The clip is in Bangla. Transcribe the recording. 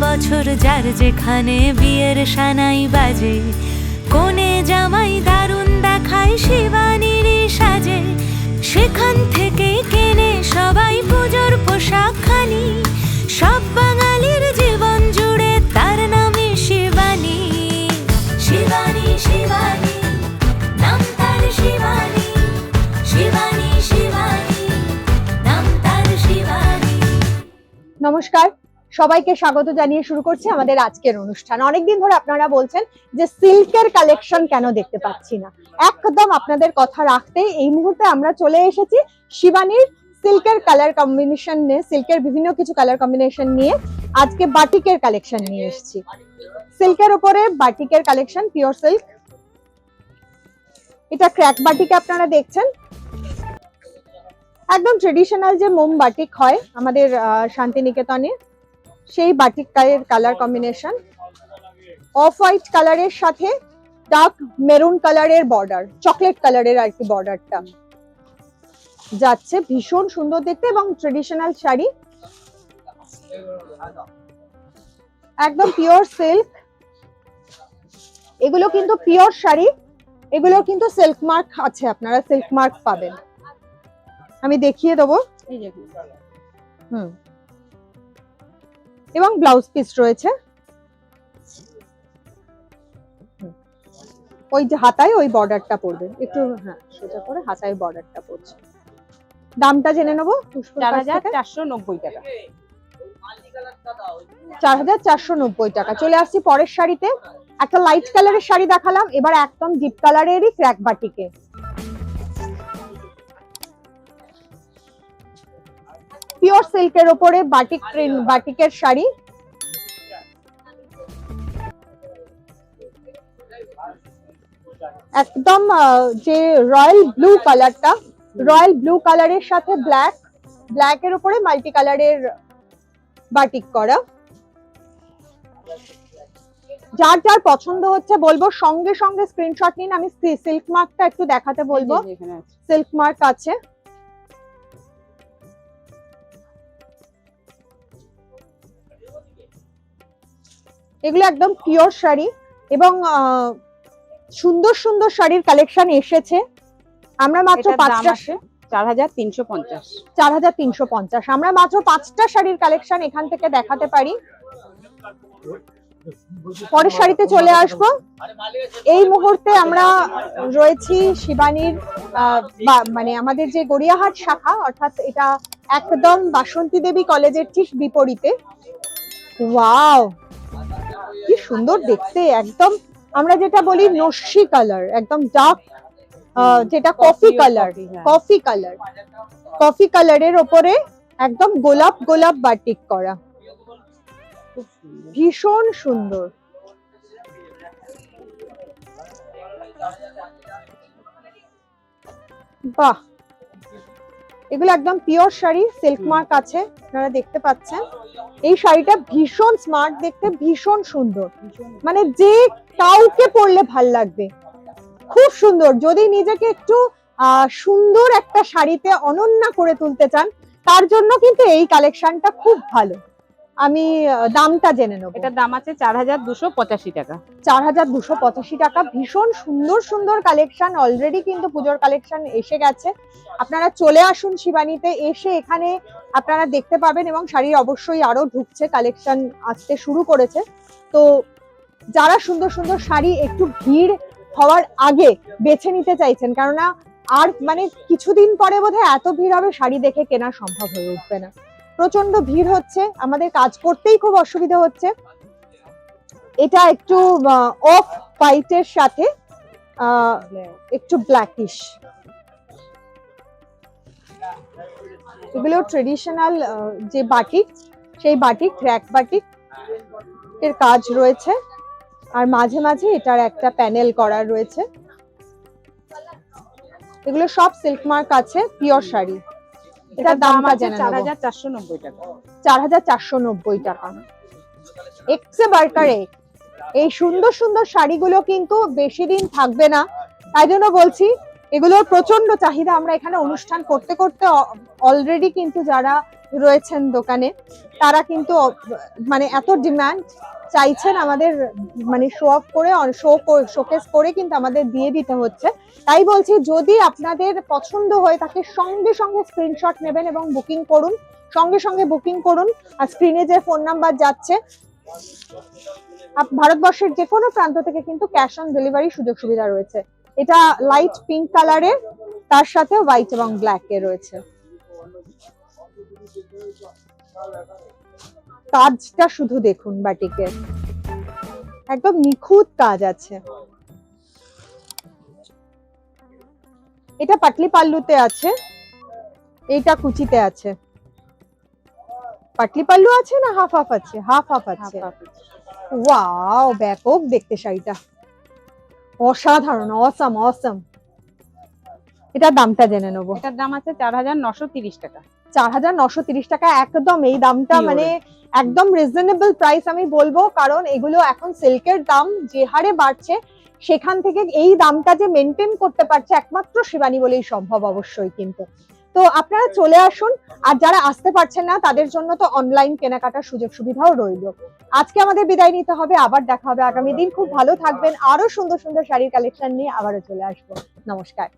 বছর যার যেখানে বিয়ের সানাই বাজে। কোনে জামাই দারুণ দেখায় শিবানীর সাজে। সেখান থেকে কেনে সবাই পুজোর পোশাক খানি। সব বাঙালির জীবন জুড়ে তার নামে শিবানী। শিবানী শিবানী শিবানী। নমস্কার। সবাইকে স্বাগত জানিয়ে শুরু করছি আমাদের আজকের অনুষ্ঠান। অনেকদিন ধরে আপনারা বলছেন যে সিল্কের কালেকশন কেন দেখতে পাচ্ছি না। একদম আপনাদের কথা রাখতে এই মুহূর্তে আমরা চলে এসেছি শিবানীর সিল্কের কালার কম্বিনেশন নিয়ে, সিল্কের বিভিন্ন কিছু কালার কম্বিনেশন নিয়ে। আজকে বাটিকের কালেকশন নিয়ে এসেছি। সিল্কের উপরে বাটিকের কালেকশন পিওর সিল্ক এটা ক্র্যাক বাটিক আপনারা দেখছেন। একদম ট্রেডিশনাল যে মোম বাটিক হয় আমাদের শান্তিনিকেতনে। সেই batik colour combination of white কালারের সাথে ডার্ক মেরুন কালারের বর্ডার চকলেট কালারের আর কি বর্ডারটা যাচ্ছে ভীষণ সুন্দর দেখতে এবং ট্রেডিশনাল শাড়ি। একদম পিওর সিল্ক এগুলো কিন্তু পিওর শাড়ি এগুলো কিন্তু সিল্ক মার্ক আছে আপনারা সিল্ক মার্ক পাবেন। আমি দেখিয়ে দেবো। হুম। এবং ব্লাউজ পিস রয়েছে। ওই যে হাতায় ওই বর্ডারটা পড়বে একটু হ্যাঁ সোজা করে হাতায় বর্ডারটা পড়ছে দামটা জেনে নেব? চার হাজার চারশো নব্বই টাকা। চার হাজার চারশো নব্বই টাকা। চলে আসছি পরের শাড়িতে। একটা লাইট কালারের শাড়ি দেখালাম। এবার একদম ডিপ কালারেরই ক্র্যাক বাটিকে। পিওর সিল্কের ওপরে বাটিক প্রিন্ট বাটিকের শাড়ি। একদম যে রয়্যাল ব্লু কালারটা রয়্যাল ব্লু কালারের সাথে ব্ল্যাক ব্ল্যাক এর উপরে মাল্টি কালারের বাটিক করা। যার যার পছন্দ হচ্ছে বলব সঙ্গে সঙ্গে স্ক্রিনশট নিন আমি সিল্ক মার্কটা একটু দেখাতে বলব। সিল্ক মার্ক আছে। এগুলো একদম পিওর শাড়ি এবং আহ, সুন্দর সুন্দর শাড়ির কালেকশন এসেছে। আমরা মাত্র পাঁচটা চার হাজার তিনশো পঞ্চাশ। চার হাজার তিনশো পঞ্চাশ। আমরা মাত্র পাঁচটা শাড়ির কালেকশন এখান থেকে দেখাতে পারি। পরের শাড়িতে চলে আসব। এই মুহূর্তে আমরা রয়েছি শিবানীর মানে আমাদের যে গড়িয়াহাট শাখা অর্থাৎ এটা একদম বাসন্তী দেবী কলেজের ঠিক বিপরীতে। ওয়াও! সুন্দর দেখতে একদম আমরা যেটা বলি নস্যি কালার একদম ডার্ক যেটা coffee colour. Coffee colour coffee কালারের ওপরে একদম গোলাপ গোলাপ বাটিক করা। ভীষণ সুন্দর। বাহ! এগুলো একদম পিওর শাড়ি সিল্ক মার্ক আছে আপনারা দেখতে পাচ্ছেন। এই শাড়িটা ভীষণ স্মার্ট দেখতে ভীষণ সুন্দর। মানে যে কাউকে পরলে ভালো লাগবে। খুব সুন্দর। যদি নিজেকে একটু আহ, সুন্দর একটা শাড়িতে অনন্যা করে তুলতে চান তার জন্য কিন্তু এই কালেকশনটা খুব ভালো। আমি দামটা জেনে নেব। এটার দাম আছে চার হাজার দুশো পঁচাশি টাকা। চার হাজার দুশো পঁচাশি টাকা। ভীষণ সুন্দর সুন্দর কালেকশন অলরেডি কিন্তু পুজোর কালেকশন এসে গেছে। আপনারা চলে আসুন শিবানীতে। এসে এখানে আপনারা দেখতে পাবেন এবং শাড়ির অবশ্যই আরও ঢুকছে। কালেকশন আসতে শুরু করেছে। তো যারা সুন্দর সুন্দর শাড়ি একটু ভিড় হওয়ার আগে বেছে নিতে চাইছেন কেননা আর মানে কিছুদিন পরে বোধহয় এত ভিড় হবে শাড়ি দেখে কেনা সম্ভব হয়ে উঠবে না। প্রচণ্ড ভিড় হচ্ছে, আমাদের কাজ করতেই খুব অসুবিধা হচ্ছে। এটা একটু অফ হোয়াইটের সাথে একটু ব্ল্যাকিশ এগুলো ট্রেডিশনাল যে বাটিক সেই বাটিক র্যাক বাটিক এর কাজ রয়েছে। আর মাঝে মাঝে এটার একটা প্যানেল করা রয়েছে। এগুলো সব সিল্ক মার্ক আছে পিওর শাড়ি। এটার দাম আছে চার। হাজার চারশো নব্বই টাকা। চার হাজার চারশো নব্বই টাকা। এক্সে বার্কারে এই সুন্দর সুন্দর শাড়িগুলো কিন্তু বেশি দিন থাকবে না। তাই জন্য বলছি এগুলোর প্রচণ্ড চাহিদা আমরা এখানে অনুষ্ঠান করতে করতে অলরেডি কিন্তু যারা রয়েছেন দোকানে, তারা কিন্তু মানে এত ডিমান্ড চাইছেন আমাদের মানে শো অফ করে শো শোকেস করে কিন্তু আমাদের দিয়ে দিতে হচ্ছে। তাই বলছি, যদি আপনাদের পছন্দ হয়, তাকে সঙ্গে সঙ্গে স্ক্রিনশট নেবেন এবং বুকিং করুন। সঙ্গে সঙ্গে বুকিং করুন, আর স্ক্রিনে যে ফোন নাম্বার যাচ্ছে ভারতবর্ষের যে কোনো প্রান্ত থেকে কিন্তু ক্যাশ অন ডেলিভারি সুযোগ সুবিধা রয়েছে। এটা লাইট পিঙ্ক কালারের তার সাথে হোয়াইট এবং ব্ল্যাক এ রয়েছে। কাজটা শুধু দেখুন বাটিকের একদম নিখুঁত কাজ আছে। এটা পাটলি পাল্লুতে আছে এইটা কুচিতে আছে। পাটলি পাল্লু আছে না হাফ হাফ আছে? হাফ হাফ আছে। ওয়াও ব্যাপক দেখতে শাড়িটা। অসাধারণ অসম অসম এটার দামটা জেনে নেব। এটার দাম আছে চার হাজার নশো তিরিশ টাকা। চার হাজার নশো তিরিশ টাকা একদম এই দামটা মানে একদম রিজনেবল প্রাইস আমি বলব কারণ এগুলো এখন সিল্কের দাম যে হারে বাড়ছে সেখান থেকে এই দামটা যে মেনটেন করতে পারছে একমাত্র শিবানী বলেই সম্ভব অবশ্যই কিন্তু। তো আপনারা চলে আসুন আর যারা আসতে পারছেন না তাদের জন্য তো অনলাইন কেনাকাটার সুযোগ সুবিধাও রইল। আজকে আমাদের বিদায় নিতে হবে আবার দেখা হবে আগামী দিন। খুব ভালো থাকবেন আরও সুন্দর সুন্দর শাড়ির কালেকশন নিয়ে আবারও চলে আসব। নমস্কার।